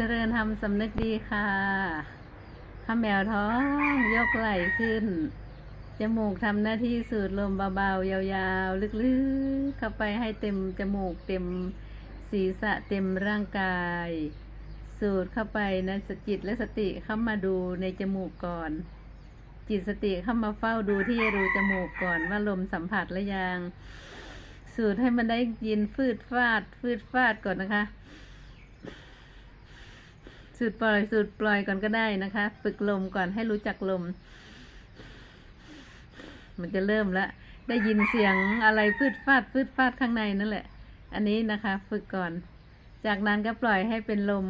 เจริญทำสำนึกดีค่ะข้าแมวท้องยกไหล่ขึ้น จมูกทำหน้าที่สูดลมเบาๆ ยาวๆ ลึกๆ เข้าไปให้เต็มจมูกเต็มศีรษะเต็มร่างกาย สูดเข้าไปนะสจิตและสติเข้ามาดูในจมูกก่อน จิตสติเข้ามาเฝ้าดูที่รูจมูกก่อนว่าลมสัมผัสและยัง สูดให้มันได้ยินฟืดฟาดฟืดฟาดก่อนนะคะ สูดปล่อยสูดปล่อยก่อนก็ได้นะคะ ฝึกลมก่อนให้รู้จักลม มันจะเริ่มแล้วได้ยินเสียงอะไรฟืดฟาดฟืดฟาดข้างในนั่นแหละ อันนี้นะคะ ฝึกก่อน จากนั้นก็ปล่อยให้เป็นลม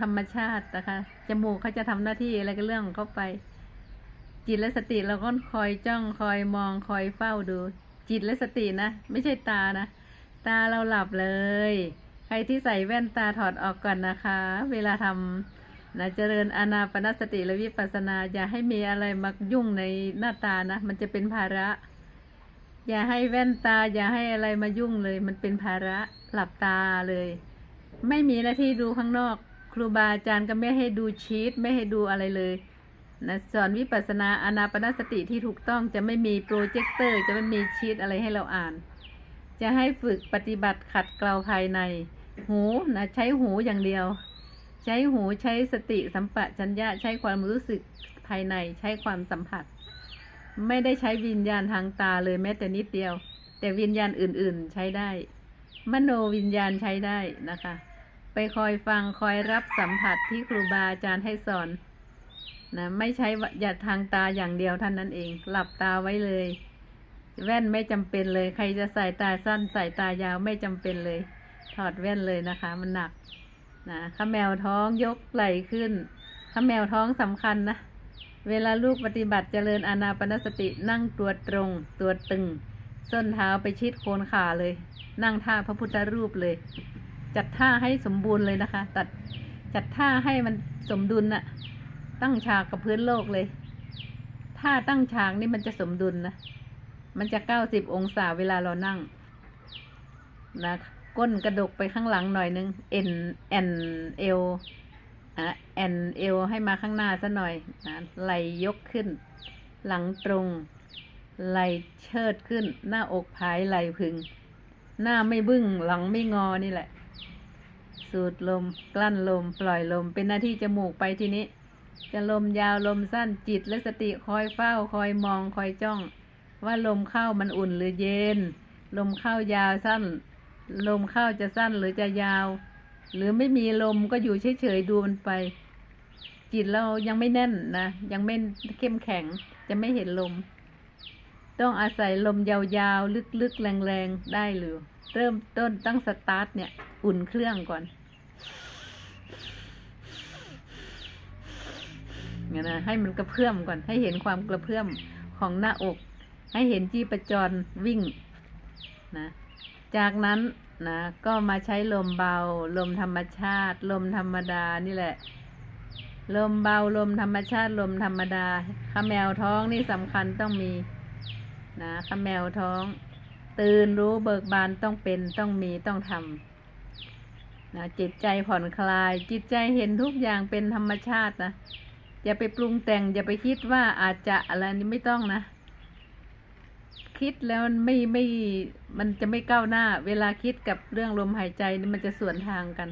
ธรรมชาตินะคะ จมูกเขาจะทำหน้าที่อะไรก็เรื่องเข้าไป จิตและสติเราก็คอยจ้องคอยมองคอยเฝ้าดู จิตและสตินะ ไม่ใช่ตานะ ตาเราหลับเลย ใครที่ใส่แว่นตาถอดออกก่อนนะคะ เวลาทำนะเจริญอานาปนสติและวิปัสสนา อย่าให้มีอะไรมายุ่งในหน้าตานะ มันจะเป็นภาระ อย่าให้แว่นตา อย่าให้อะไรมายุ่งเลย มันเป็นภาระหลับตาเลย ไม่มีหน้าที่ดูข้างนอก ครูบาอาจารย์ก็ไม่ให้ดูชีตไม่ให้ดูอะไรเลยนะสอนวิปัสสนาอานาปนสติที่ถูกต้องจะไม่มีโปรเจคเตอร์ จะไม่มีชีตอะไรให้เราอ่าน จะให้ฝึกปฏิบัติขัดเกลาภายใน หูนะใช้หูอย่างเดียว ใช้หูใช้สติสัมปชัญญะใช้ความรู้สึกภายในใช้ความสัมผัส ไม่ได้ใช้วิญญาณทางตาเลยแม้แต่นิดเดียว แต่วิญญาณอื่นๆใช้ได้ มโนวิญญาณใช้ได้นะคะ ไปคอยฟังคอยรับสัมผัสที่ครูบาอาจารย์ให้สอนนะไม่ใช้อย่าทางตาอย่างเดียวท่านั้นเอง หลับตาไว้เลย แว่นไม่จำเป็นเลย ใครจะใส่ตาสั้นใส่ตายาวไม่จำเป็นเลย ถอดแว่นเลยนะคะ มันหนักนะข้าแมวท้องยกไหล่ขึ้นข้าแมวท้องสำคัญนะ เวลาลูกปฏิบัติเจริญอานาปนสตินั่งตัวตรง ตัวตึง ส้นเท้าไปชิดโคนขาเลย นั่งท่าพระพุทธรูปเลย จัดท่าให้สมบูรณ์เลยนะคะ ตัดจัดท่าให้มันสมดุลน่ะ ตั้งฉากกับพื้นโลกเลย ท่าตั้งฉากนี่มันจะสมดุลนะ มันจะเก้าสิบองศาเวลาเรานั่งนะก้นกระดกไปข้างหลังหน่อยนึงเอ็นแอนเอวอะแอนเอวให้มาข้างหน้าซะหน่อยนะไหลยกขึ้น หลังตรง ไหลเชิดขึ้น หน้าอกผายไหลพึง หน้าไม่บึ้งหลังไม่งอนี่แหละ สูดลม กลั้นลม ปล่อยลม เป็นหน้าที่จมูกไปทีนี้ จะลมยาวลมสั้นจิตและสติคอยเฝ้าคอยมองคอยจ้อง ว่าลมเข้ามันอุ่นหรือเย็น ลมเข้ายาวสั้น ลมเข้าจะสั้นหรือจะยาว หรือไม่มีลมก็อยู่เฉยๆดูมันไป จิตเรายังไม่แน่นนะ ยังไม่เข้มแข็งจะไม่เห็นลม ต้องอาศัยลมยาวๆ ลึกๆ แรงๆ ได้หรือ เริ่มต้นตั้งสตาร์ทเนี่ย อุ่นเครื่องก่อนเนี่ยนะให้มันกระเพื่อมก่อนให้เห็นความกระเพื่อมของหน้าอก ให้เห็นจีประจรวิ่งนะ จากนั้นนะก็มาใช้ลมเบา ลมธรรมชาติ ลมธรรมดานี่แหละ ลมเบาลมธรรมชาติ ลมธรรมดาข้าแมวท้องนี่สำคัญต้องมีนะข้าแมวท้อง ตื่นรู้เบิกบานต้องเป็นต้องมีต้องทำนะจิตใจผ่อนคลาย จิตใจเห็นทุกอย่างเป็นธรรมชาตินะอย่าไปปรุงแต่งอย่าไปคิดว่าอาจจะอะไรนี่ไม่ต้องนะ คิดแล้วมันไม่ไม่มันจะไม่ก้าวหน้า เวลาคิดกับเรื่องลมหายใจนี่มันจะสวนทางกัน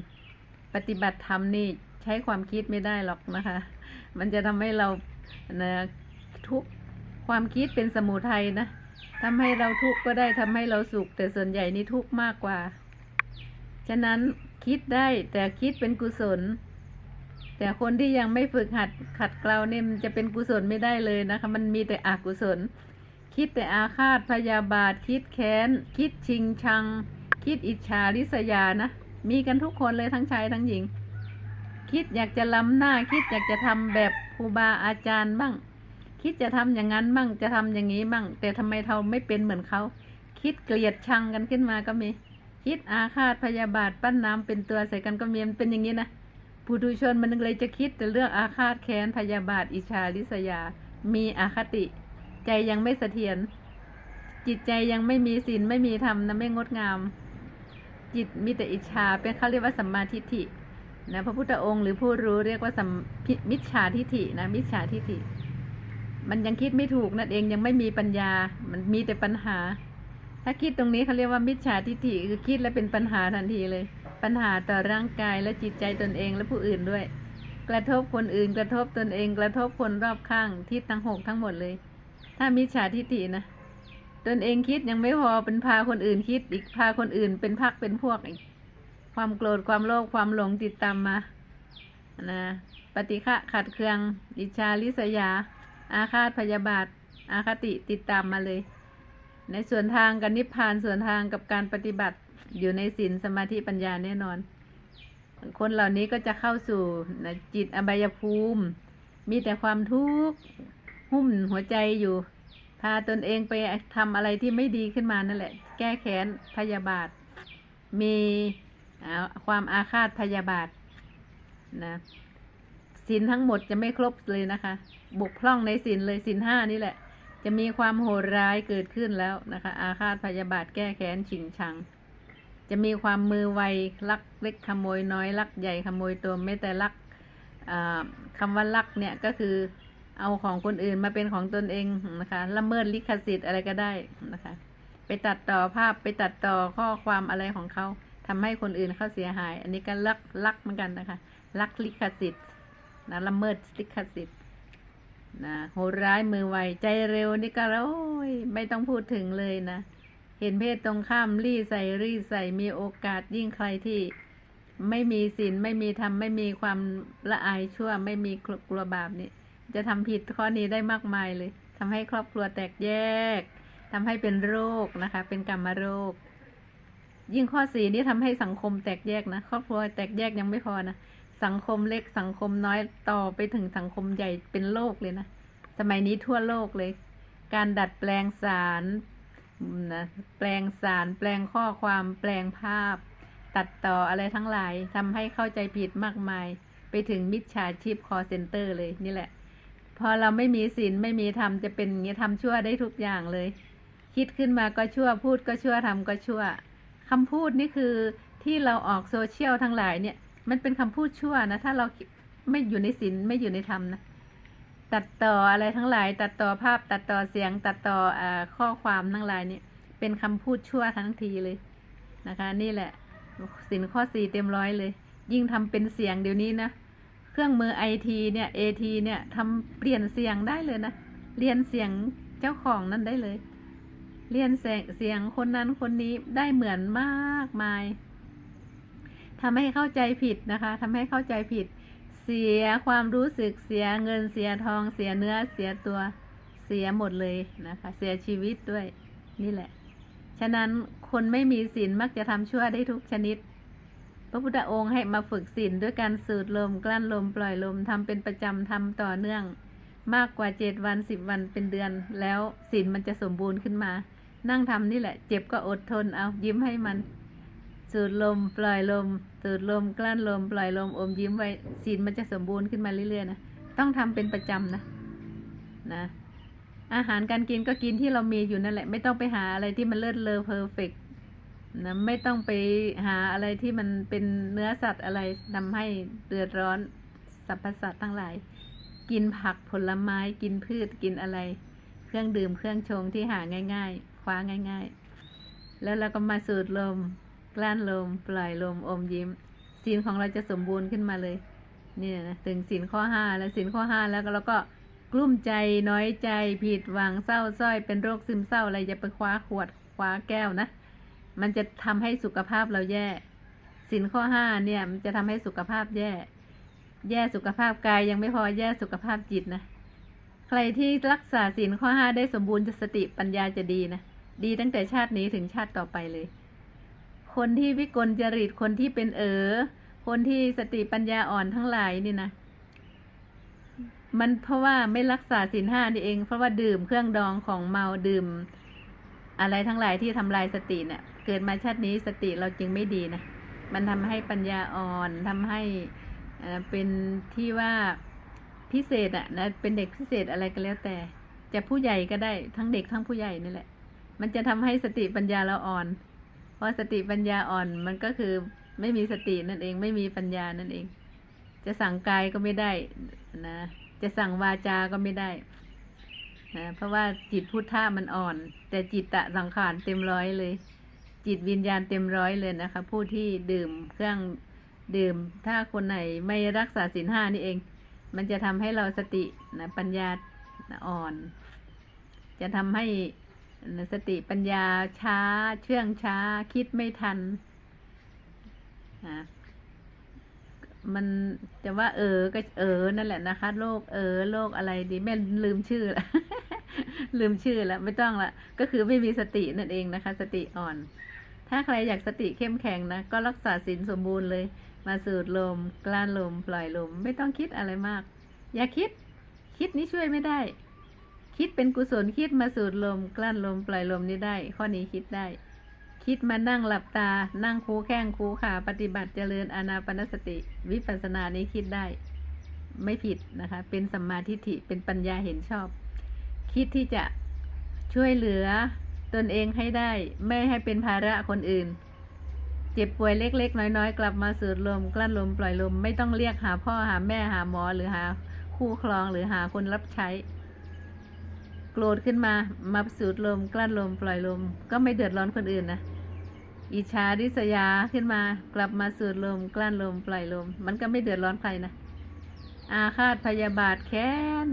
ปฏิบัติธรรมนี่ใช้ความคิดไม่ได้หรอกนะคะ มันจะทำให้เรานะทุกความคิดเป็นสมุทัยนะทำให้เราทุกข์ก็ได้ทำให้เราสุข แต่ส่วนใหญ่นี่ทุกข์มากกว่า ฉะนั้นคิดได้แต่คิดเป็นกุศล แต่คนที่ยังไม่ฝึกหัดขัดเกลาเนี่ยมันจะเป็นกุศลไม่ได้เลยนะคะ มันมีแต่อกุศล คิดแต่อาฆาตพยาบาท คิดแค้น คิดชิงชัง คิดอิจฉาริษยานะ มีกันทุกคนเลยทั้งชายทั้งหญิง คิดอยากจะล้ำหน้า คิดอยากจะทำแบบครูบาอาจารย์บ้าง คิดจะทำอย่างนั้นบ้าง จะทำอย่างนี้บ้าง แต่ทำไมเราไม่เป็นเหมือนเขา คิดเกลียดชังกันขึ้นมาก็มี คิดอาฆาตพยาบาทปั้นน้ำเป็นตัวใส่กันก็มีมันเป็นอย่างนี้นะผู้ทุชนมันเลยจะคิดแต่เรื่องอาฆาตแค้นพยาบาทอิจฉาริษยา มีอคติ ใจยังไม่เสถียรจิตใจยังไม่มีศีลไม่มีธรรมนะไม่งดงาม จิตมีแต่อิจฉาเป็นเขาเรียกว่าสัมมาทิฏฐินะพระพุทธองค์หรือผู้รู้เรียกว่าสัมมิจฉาทิฏฐินะมิจฉาทิฏฐิ มันยังคิดไม่ถูกนั่นเองยังไม่มีปัญญา มันมีแต่ปัญหา ถ้าคิดตรงนี้เขาเรียกว่ามิจฉาทิฏฐิคือคิดแล้วเป็นปัญหาทันทีเลย ปัญหาต่อร่างกายและจิตใจตนเองและผู้อื่นด้วย กระทบคนอื่นกระทบตนเองกระทบคนรอบข้างทิศทั้งหกทั้งหมดเลย ถ้ามิจฉาทิฏฐินะตนเองคิดยังไม่พอเป็นพาคนอื่นคิดอีกพาคนอื่นเป็นพักเป็นพวกอีกความโกรธความโลภความหลงติดตามมานะปฏิฆะขัดเคือง อิจฉาริษยา อาฆาตพยาบาท อาคติติดตามมาเลย ในส่วนทางกับนิพพานส่วนทางกับการปฏิบัติอยู่ในศีลสมาธิปัญญาแน่นอน คนเหล่านี้ก็จะเข้าสู่จิตอบายภูมิ มีแต่ความทุกข์ หุ้มหัวใจอยู่ พาตนเองไปทำอะไรที่ไม่ดีขึ้นมานั่นแหละ แก้แค้นพยาบาท มีความอาฆาตพยาบาทนะศีลทั้งหมดจะไม่ครบเลยนะคะบกพร่องในศีลเลยศีลห้านี่แหละ จะมีความโหดร้ายเกิดขึ้นแล้วนะคะ อาฆาตพยาบาทแก้แค้นชิงชัง จะมีความมือไวลักเล็กขโมยน้อยลักใหญ่ขโมยตัวไม่แต่ลักอ่าคำว่าลักเนี่ยก็คือ เอาของคนอื่นมาเป็นของตนเองนะคะ ละเมิดลิขสิทธิ์อะไรก็ได้นะคะ ไปตัดต่อภาพไปตัดต่อข้อความอะไรของเขาทำให้คนอื่นเขาเสียหาย อันนี้ก็ลักลักเหมือนกันนะคะ ลักลิขสิทธิ์นะละเมิดลิขสิทธิ์นะโหดร้ายมือไวใจเร็วนี่ก็โอ้ยไม่ต้องพูดถึงเลยนะ เห็นเพศตรงข้ามรีใส่รีใส่มีโอกาสยิ่งใครที่ไม่มีศีลไม่มีธรรมไม่มีความละอายชั่ว ไม่มีกลัวบาปนี่ จะทำผิดข้อนี้ได้มากมายเลยทำให้ครอบครัวแตกแยกทำให้เป็นโรคนะคะ เป็นกรรมโรค ยิ่งข้อสี่นี่ทำให้สังคมแตกแยกนะ ครอบครัวแตกแยกยังไม่พอนะสังคมเล็กสังคมน้อยต่อไปถึงสังคมใหญ่เป็นโลกเลยนะ สมัยนี้ทั่วโลกเลย การดัดแปลงสารนะแปลงสารแปลงข้อความแปลงภาพ ตัดต่ออะไรทั้งหลายทำให้เข้าใจผิดมากมาย ไปถึงมิจฉาชีพคอเซ็นเตอร์เลยนี่แหละ พอเราไม่มีศีลไม่มีธรรมจะเป็นอย่างนี้ทำชั่วได้ทุกอย่างเลย คิดขึ้นมาก็ชั่วพูดก็ชั่วทำก็ชั่วคำพูดนี่คือที่เราออกโซเชียลทั้งหลายเนี่ย มันเป็นคำพูดชั่วนะ ถ้าเราไม่อยู่ในศีลไม่อยู่ในธรรมนะตัดต่ออะไรทั้งหลาย ตัดต่อภาพตัดต่อเสียง ตัดต่ออข้อความทั้งหลายเนี่ย เป็นคำพูดชั่วทั้งทีเลยนะคะ นี่แหละสินข้อสี่เต็มร้อยเลย ยิ่งทำเป็นเสียงเดี๋ยวนี้นะ เครื่องมือไอทีเนี่ยเอทีเนี่ยทำเปลี่ยนเสียงได้เลยนะ เรียนเสียงเจ้าของนั้นได้เลย เรียนเสียงเสียงคนนั้นคนนี้ได้เหมือนมากมายทำให้เข้าใจผิดนะคะทำให้เข้าใจผิด เสียความรู้สึกเสียเงินเสียทองเสียเนื้อเสียตัวเสียหมดเลยนะคะ เสียชีวิตด้วยนี่แหละ ฉะนั้นคนไม่มีศีลมักจะทำชั่วได้ทุกชนิด พระพุทธองค์ให้มาฝึกศีลด้วยการสูดลมกลั้นลมปล่อยลมทำเป็นประจำทำต่อเนื่อง มากกว่าเจ็ดวันสิบวันเป็นเดือน แล้วศีลมันจะสมบูรณ์ขึ้นมา นั่งทำนี่แหละ เจ็บก็อดทนเอายิ้มให้มันสูดลมปล่อยลมสูดลมกลั้นลมปล่อยลมอมยิ้มไว้ศีลมันจะสมบูรณ์ขึ้นมาเรื่อยๆนะต้องทำเป็นประจำนะนะอาหารการกินก็กินที่เรามีอยู่นั่นแหละ ไม่ต้องไปหาอะไรที่มันเลิศเลอเพอร์เฟก นะไม่ต้องไปหาอะไรที่มันเป็นเนื้อสัตว์อะไรทำให้เดือดร้อนสรรพสัตว์ทั้งหลาย กินผักผลไม้กินพืชกินอะไร เครื่องดื่มเครื่องชงที่หาง่าย ๆ คว้าง่าย ๆ แล้วเราก็มาสูดลม กลั้นลม ปล่อยลมอมยิ้มศีลของเราจะสมบูรณ์ขึ้นมาเลยเนี่ยนะถึงศีลข้อห้าแล้วศีลข้อห้าแล้วเราก็กลุ้มใจน้อยใจผิดหวังเศร้าส้อยเป็นโรคซึมเศร้าอะไรจะไปคว้าขวดคว้าแก้วนะ มันจะทำให้สุขภาพเราแย่ศีลข้อห้าเนี่ยมันจะทำให้สุขภาพแย่ แย่สุขภาพกายยังไม่พอแย่สุขภาพจิตนะ ใครที่รักษาศีลข้อห้าได้สมบูรณ์สติปัญญาจะดีนะ ดีตั้งแต่ชาตินี้ถึงชาติต่อไปเลย คนที่วิกลจริตคนที่เป็นเออคนที่สติปัญญาอ่อนทั้งหลายนี่นะมันเพราะว่าไม่รักษาศีลห้านี่เอง เพราะว่าดื่มเครื่องดองของเมาดื่ม อะไรทั้งหลายที่ทำลายสติเนะ่ย เกิดมาชาตินี้สติเราจึงไม่ดีนะ มันทำให้ปัญญาอ่อนทำให้เป็นที่ว่าพิเศษอะนะเป็นเด็กพิเศษอะไรก็แล้วแต่ จะผู้ใหญ่ก็ได้ทั้งเด็กทั้งผู้ใหญ่นี่แหละ มันจะทำให้สติปัญญาเราอ่อน เพราะสติปัญญาอ่อนมันก็คือไม่มีสตินั่นเองไม่มีปัญญานั่นเอง จะสั่งกายก็ไม่ได้นะจะสั่งวาจาก็ไม่ได้นะเพราะว่าจิตพุทธะมันอ่อน แต่จิตตะสังขารเต็มร้อยเลย จิตวิญญาณเต็มร้อยเลยนะคะ ผู้ที่ดื่มเครื่องดื่ม ถ้าคนไหนไม่รักษาศีลห้านี่เอง มันจะทำให้เราสตินะปัญญาอ่อน จะทำให้สติปัญญาช้า เชื่องช้า คิดไม่ทันนะมันจะว่าเออก็เออนั่นแหละนะคะโรคเออโรคอะไรดีแม่ลืมชื่อละลืมชื่อแล้วไม่ต้องละก็คือไม่มีสตินั่นเองนะคะ สติอ่อน ถ้าใครอยากสติเข้มแข็งนะ ก็รักษาศีลสมบูรณ์เลย มาสูดลม กลั้นลม ปล่อยลม ไม่ต้องคิดอะไรมาก อย่าคิด คิดนี้ช่วยไม่ได้ คิดเป็นกุศลคิดมาสูดลม กลั้นลม ปล่อยลมนี่ได้ ข้อนี้คิดได้ คิดมานั่งหลับตา นั่งคูแข้งคูขาปฏิบัติเจริญอานาปนสติ วิปัสสนานี้คิดได้ ไม่ผิดนะคะ เป็นสัมมาทิฏฐิเป็นปัญญาเห็นชอบ คิดที่จะช่วยเหลือ ตนเองให้ได้ ไม่ให้เป็นภาระคนอื่น เจ็บป่วยเล็ก ๆ น้อย ๆ กลับมาสูดลม กลั้นลมปล่อยลมไม่ต้องเรียกหาพ่อหาแม่หาหมอหรือหาคู่ครองหรือหาคนรับใช้ โกรธขึ้นมามาสูดลม กลั้นลมปล่อยลม ก็ไม่เดือดร้อนคนอื่นนะอิจฉาริษยาขึ้นมา กลับมาสูดลม กลั้นลมปล่อยลม มันก็ไม่เดือดร้อนใครนะอาฆาตพยาบาทแค้น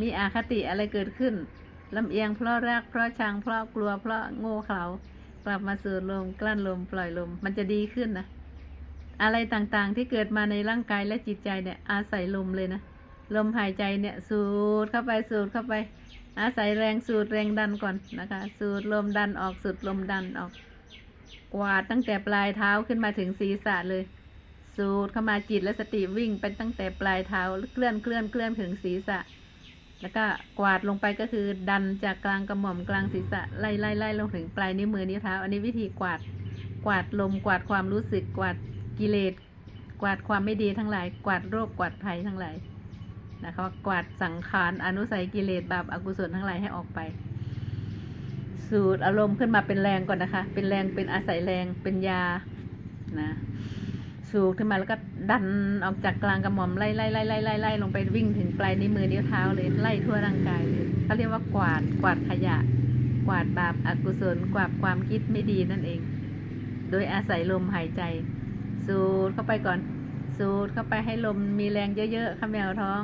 มีอาคติอะไรเกิดขึ้น ลำเอียงเพราะรักเพราะชังเพราะกลัวเพราะโง่เขลากลับมาสูดลมกลั้นลมปล่อยลม มันจะดีขึ้นนะอะไรต่างๆที่เกิดมาในร่างกายและจิตใจเนี่ย อาศัยลมเลยนะลมหายใจเนี่ยสูดเข้าไปสูดเข้าไป อาศัยแรงสูดแรงดันก่อนนะคะ สูดลมดันออกสูดลมดันออก กวาดตั้งแต่ปลายเท้าขึ้นมาถึงศีรษะเลย สูดเข้ามาจิตและสติวิ่งไปตั้งแต่ปลายเท้าเคลื่อนเคลื่อนเคลื่อนถึงศีรษะ แล้วก็กวาดลงไปก็คือดันจากกลางกระหม่อมกลางศีรษะไล่ไล่ไล่ลงถึงปลายนิ้วมือนิ้วเท้า อันนี้วิธีกวาดกวาดลมกวาดความรู้สึกกวาดกิเลสกวาดความไม่ดีทั้งหลาย กวาดโรคกวาดภัยทั้งหลายนะคะกวาดสังขารอนุสัยกิเลสบาปอกุศลทั้งหลายให้ออกไป สูดอารมณ์ขึ้นมาเป็นแรงก่อนนะคะ เป็นแรงเป็นอาศัยแรงเป็นยานะ สูดขึ้นมาแล้วก็ดันออกจากกลางกระหม่อมไล่ไล่ไล่ไล่ไล่ไล่ลงไปวิ่งถึงปลายนิ้วมือนิ้วเท้าเลยไล่ทั่วร่างกายเลยเขาเรียกว่ากวาดกวาดขยะ กวาดบาปอกุศลกวาดความคิดไม่ดีนั่นเอง โดยอาศัยลมหายใจ สูดเข้าไปก่อน สูดเข้าไปให้ลมมีแรงเยอะๆข้าแมวท้อง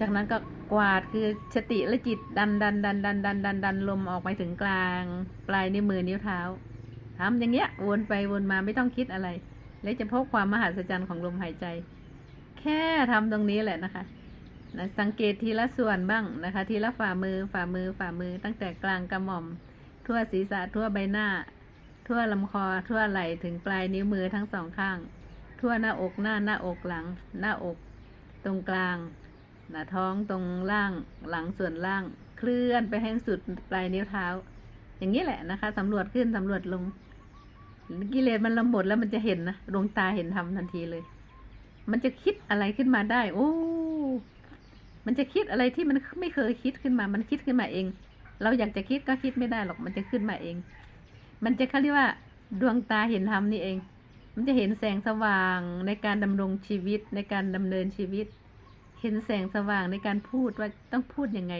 จากนั้นก็กวาดคือสติและจิตดันดันดันดันดันดันดันลมออกไปถึงกลาง ปลายนิ้วมือนิ้วเท้าทำอย่างเงี้ยวนไปวนมาไม่ต้องคิดอะไร และจะพบความมหัศจรรย์ของลมหายใจ แค่ทำตรงนี้แหละนะคะนะสังเกตทีละส่วนบ้างนะคะ ทีละฝ่ามือฝ่ามือฝ่ามือ ตั้งแต่กลางกระหม่อม ทั่วศีรษะทั่วใบหน้า ทั่วลำคอ ทั่วไหล่ถึงปลายนิ้วมือทั้งสองข้าง ทั่วหน้าอกหน้าหน้าอกหลัง หน้าอก ตรงกลางหน้าท้องตรงล่างหลังส่วนล่าง เคลื่อนไปให้สุดปลายนิ้วเท้า อย่างนี้แหละนะคะสำรวจขึ้นสำรวจลง กิเลสมันละหมดแล้วมันจะเห็นนะดวงตาเห็นธรรมทันทีเลย มันจะคิดอะไรขึ้นมาได้ โอ้มันจะคิดอะไรที่มันไม่เคยคิดขึ้นมา มันคิดขึ้นมาเอง เราอยากจะคิดก็คิดไม่ได้หรอก มันจะขึ้นมาเอง มันจะเขาเรียกว่า ดวงตาเห็นธรรมนี่เอง มันจะเห็นแสงสว่างในการดำรงชีวิตในการดำเนินชีวิต เห็นแสงสว่างในการพูดว่าต้องพูดยังไง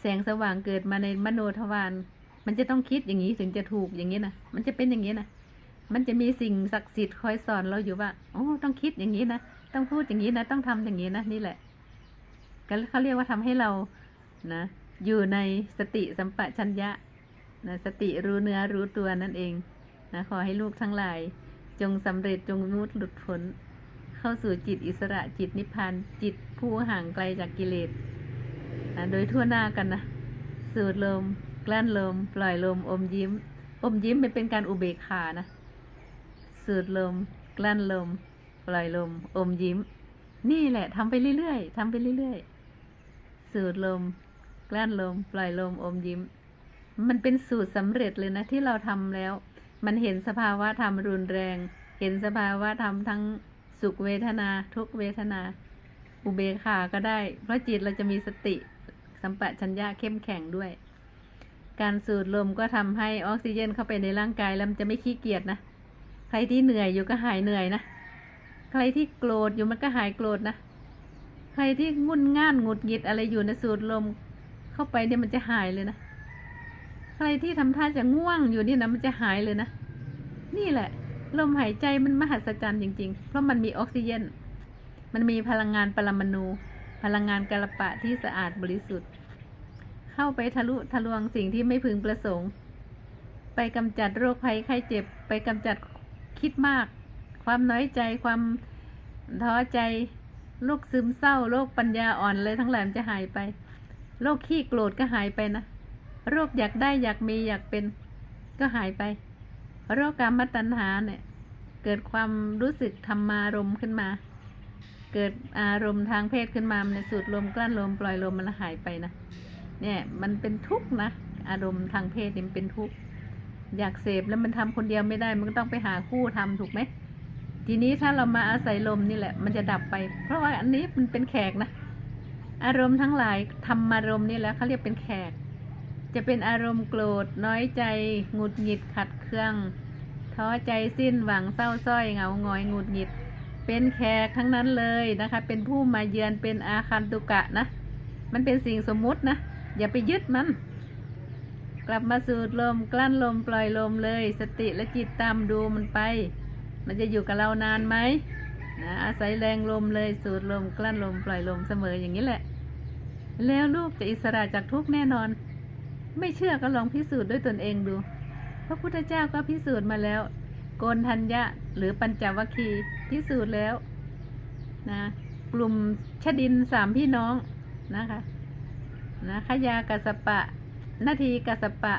แสงสว่างเกิดมาในมโนทวาร มันจะต้องคิดอย่างนี้ถึงจะถูกอย่างนี้นะมันจะเป็นอย่างนี้นะมันจะมีสิ่งศักดิ์สิทธิ์คอยสอนเราอยู่ว่าโอ้ต้องคิดอย่างนี้นะต้องพูดอย่างนี้นะต้องทำอย่างนี้นะนี่แหละก็เขาเรียกว่าทำให้เรานะอยู่ในสติสัมปชัญญะนะสติรู้เนื้อรู้ตัวนั่นเองนะขอให้ลูกทั้งหลาย จงสำเร็จจงมุดหลุดพ้นเข้าสู่จิตอิสระจิตนิพพานจิตผู้ห่างไกลจากกิเลสนะโดยทั่วหน้ากันนะสูดลม กลั้นลม ปล่อยลม อมยิ้ม อมยิ้มมันเป็นการอุเบกขานะ สูดลม กลั้นลม ปล่อยลม อมยิ้ม นี่แหละทำไปเรื่อยๆทำไปเรื่อยๆ สูดลม กลั้นลม ปล่อยลม อมยิ้ม มันเป็นสูตรสำเร็จเลยนะที่เราทำแล้ว มันเห็นสภาวะธรรมรุนแรง เห็นสภาวะธรรมทั้งสุขเวทนา ทุกเวทนา อุเบกขาก็ได้ เพราะจิตเราจะมีสติสัมปชัญญะเข้มแข็งด้วย การสูดลมก็ทำให้ออกซิเจนเข้าไปในร่างกายแล้วมันจะไม่ขี้เกียจนะ ใครที่เหนื่อยอยู่ก็หายเหนื่อยนะ ใครที่โกรธอยู่มันก็หายโกรธนะ ใครที่งุนง่านหงุดหงิดอะไรอยู่ในะสูดลมเข้าไปเนี่ยมันจะหายเลยนะ ใครที่ทำท่าจะง่วงอยู่นี่นะมันจะหายเลยนะ นี่แหละ ลมหายใจมันมหัศจรรย์จริง ๆ เพราะมันมีออกซิเจน มันมีพลังงานปรมาณูพลังงานกาลปะที่สะอาดบริสุทธิ์ เข้าไปทะลุทะลวงสิ่งที่ไม่พึงประสงค์ ไปกำจัดโรคภัยไข้เจ็บ ไปกำจัดคิดมาก ความน้อยใจความท้อใจโรคซึมเศร้าโรคปัญญาอ่อนเลยทั้งหลายมันจะหายไปโรคขี้โกรธก็หายไปนะโรคอยากได้อยากมีอยากเป็นก็หายไป โรคกรรมตัณหาเนี่ย เกิดความรู้สึกธรรมารมขึ้นมา เกิดอารมณ์ทางเพศขึ้นมามันสูดลมกลั้นลมปล่อยลมมันหายไปนะ เนี่ยมันเป็นทุกข์นะอารมณ์ทางเพศนี่มันเป็นทุกข์อยากเสพแล้วมันทำคนเดียวไม่ได้ มันก็ต้องไปหาคู่ทำถูกไหมทีนี้ถ้าเรามาอาศัยลมนี่แหละ มันจะดับไป เพราะว่าอันนี้มันเป็นแขกนะอารมณ์ทั้งหลายธรรมารมณ์นี่แหละเขาเรียกเป็นแขก จะเป็นอารมณ์โกรธน้อยใจหงุดหงิดขัดเคืองท้อใจสิ้นหวังเศร้าส้อยเหงาหงอยหงุดหงิด เป็นแขกทั้งนั้นเลยนะคะ เป็นผู้มาเยือนเป็นอาคันตุกะนะ มันเป็นสิ่งสมมุตินะ อย่าไปยึดมัน กลับมาสูดลมกลั้นลมปล่อยลมเลย สติและจิตตามดูมันไป มันจะอยู่กับเรานานไหมนะอาศัยแรงลมเลยสูดลมกลั้นลมปล่อยลมเสมออย่างนี้แหละ แล้วลูกจะอิสระจากทุกแน่นอน ไม่เชื่อก็ลองพิสูจน์ด้วยตนเองดู พระพุทธเจ้าก็พิสูจน์มาแล้ว โกนทัญญะหรือปัญจวัคคีพิสูจน์แล้วนะกลุ่มชดินสามพี่น้องนะคะ นะขยากัสสปะ นาทีกัสสปะ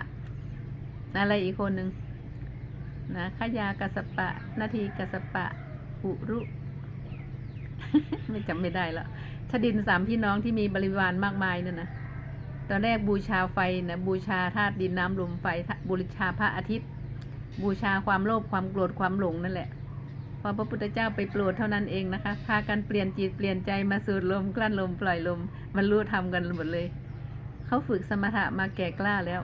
อะไรอีกคนหนึ่งนะขยากัสสปะ นาทีกัสสปะ อุรุ ไม่จำไม่ได้แล้วชดินสามพี่น้องที่มีบริวารมากมายนั่นนะตอนแรกบูชาไฟนะบูชาธาตุดินน้ำลมไฟบูชาพระอาทิตย์ บูชาความโลภความโกรธความหลงนั่นแหละพอพระพุทธเจ้าไปโปรดเท่านั้นเองนะคะ พากันเปลี่ยนจิตเปลี่ยนใจมาสูดลมกลั้นลมปล่อยลมบรรลุธรรมกันหมดเลย เขาฝึกสมถะมาแก่กล้าแล้ว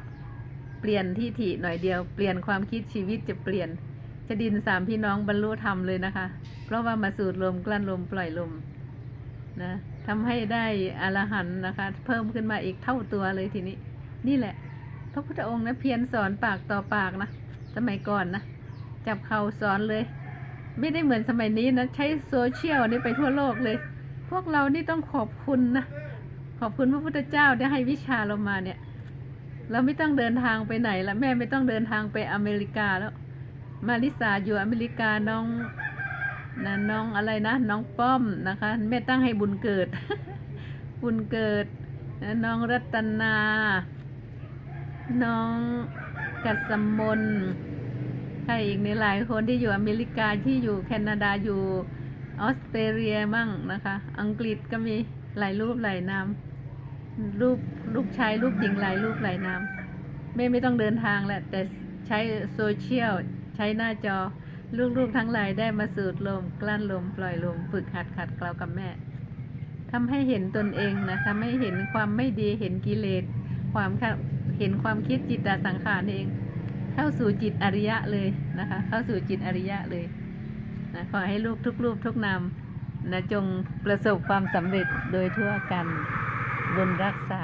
เปลี่ยนที่ถิหน่อยเดียว เปลี่ยนความคิดชีวิตจะเปลี่ยน จะดินสามพี่น้องบรรลุธรรมเลยนะคะ เพราะว่ามาสูดลมกลั้นลมปล่อยลมนะทำให้ได้อรหันนะคะ เพิ่มขึ้นมาอีกเท่าตัวเลยทีนี้ นี่แหละ พระพุทธองค์นะเพียรสอนปากต่อปากนะสมัยก่อนนะจับเข่าสอนเลย ไม่ได้เหมือนสมัยนี้นะ ใช้โซเชียลนี่ไปทั่วโลกเลย พวกเรานี่ต้องขอบคุณนะ ขอบคุณพระพุทธเจ้าที่ให้วิชาเรามาเนี่ย เราไม่ต้องเดินทางไปไหนละแม่ไม่ต้องเดินทางไปอเมริกาแล้ว มาริสาอยู่อเมริกาน้องนะน้องอะไรนะ น้องป้อมนะคะแม่ตั้งให้บุญเกิด บุญเกิดนะน้องรัตนา น้องกัสมนใครอีกในหลายคนที่อยู่อเมริกาที่อยู่แคนาดาอยู่ออสเตรเลียมั่งนะคะ อังกฤษก็มีหลายรูปหลายนาม รูปลูกชายรูปหญิงหลายรูปหลายนามแม่ไม่ต้องเดินทางแหละแต่ใช้โซเชียลใช้หน้าจอลูกๆทั้งหลายได้มาสูดลม กลั้นลม ปล่อยลม ฝึกหัดขัดเกลากับแม่ทำให้เห็นตนเองนะทำให้เห็นความไม่ดีเห็นกิเลสความค่ะเห็นความคิดจิตตสังขารเอง เข้าสู่จิตอริยะเลยนะคะ เข้าสู่จิตอริยะเลยนะขอให้ลูกทุกรูปทุกนามนะจงประสบความสำเร็จโดยทั่วกัน บุญรักษา